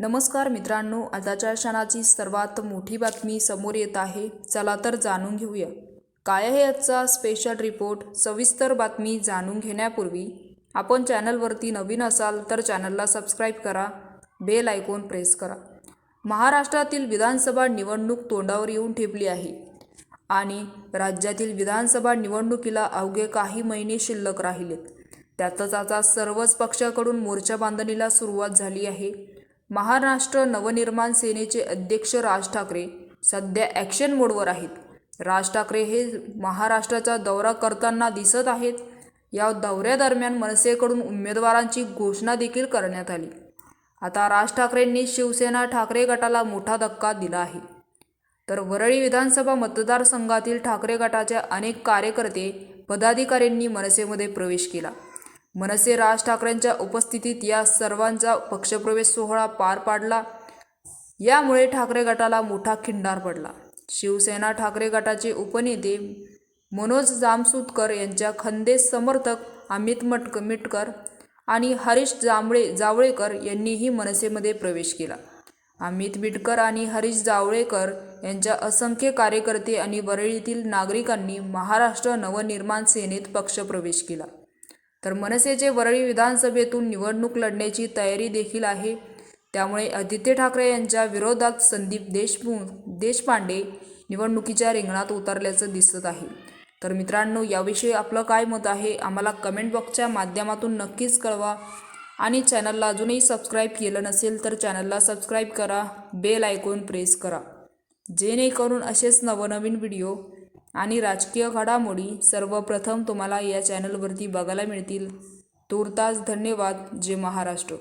नमस्कार मित्रांनो आताच्या क्षणाची सर्वात मोठी बातमी समोर येत आहे. चला तर जाणून घेऊया. काय आहे आजचा स्पेशल रिपोर्ट सविस्तर बातमी जाणून घेण्यापूर्वी आपण चॅनलवरती नवीन असाल तर चॅनलला सबस्क्राईब करा. बेल आयकॉन प्रेस करा. महाराष्ट्रातील विधानसभा निवडणूक तोंडावर येऊन ठेपली आहे. आणि राज्यातील विधानसभा निवडणुकीला अवघे काही महिने शिल्लक राहिलेत. त्यातच आता सर्वच पक्षाकडून मोर्चा बांधणीला सुरुवात झाली आहे. महाराष्ट्र नवनिर्माण सेनेचे अध्यक्ष राज ठाकरे सध्या ॲक्शन मोडवर आहेत. राज ठाकरे हे महाराष्ट्राचा दौरा करताना दिसत आहेत. या दौऱ्यादरम्यान मनसेकडून उमेदवारांची घोषणा देखील करण्यात आली. आता राज ठाकरेंनी शिवसेना ठाकरे गटाला मोठा धक्का दिला आहे. तर वरळी विधानसभा मतदारसंघातील ठाकरे गटाचे अनेक कार्यकर्ते पदाधिकाऱ्यांनी मनसेमध्ये प्रवेश केला. मनसे राज ठाकरेंच्या उपस्थितीत या सर्वांचा पक्षप्रवेश सोहळा पार पाडला. यामुळे ठाकरे गटाला मोठा खिंडार पडला. शिवसेना ठाकरे गटाचे उपनेते मनोज जामसूतकर यांच्या खंदेस समर्थक अमित मटक मिटकर आणि हरीश जांभळे जावळेकर यांनीही मनसेमध्ये प्रवेश केला. अमित बिटकर आणि हरीश जावळेकर यांच्या असंख्य कार्यकर्ते आणि वरळीतील नागरिकांनी महाराष्ट्र नवनिर्माण सेनेत पक्षप्रवेश केला. तर मनसेचे वरळी विधानसभेतून निवडणूक लढण्याची तयारी देखील आहे. त्यामुळे आदित्य ठाकरे यांच्या विरोधात संदीप देशमुख देशपांडे निवडणुकीच्या रिंगणात उतरल्याचं दिसत आहे. तर मित्रांनो याविषयी आपलं काय मत आहे आम्हाला कमेंट बॉक्सच्या माध्यमातून नक्कीच कळवा. आणि चॅनलला अजूनही सबस्क्राईब केलं नसेल तर चॅनलला सबस्क्राईब करा बेल आयकॉन प्रेस करा. जेणेकरून असेच नवनवीन व्हिडिओ आणि राजकीय घडामोडी सर्वप्रथम तुम्हाला या चॅनलवरती बघायला मिळतील. तूर्तास धन्यवाद जय महाराष्ट्र.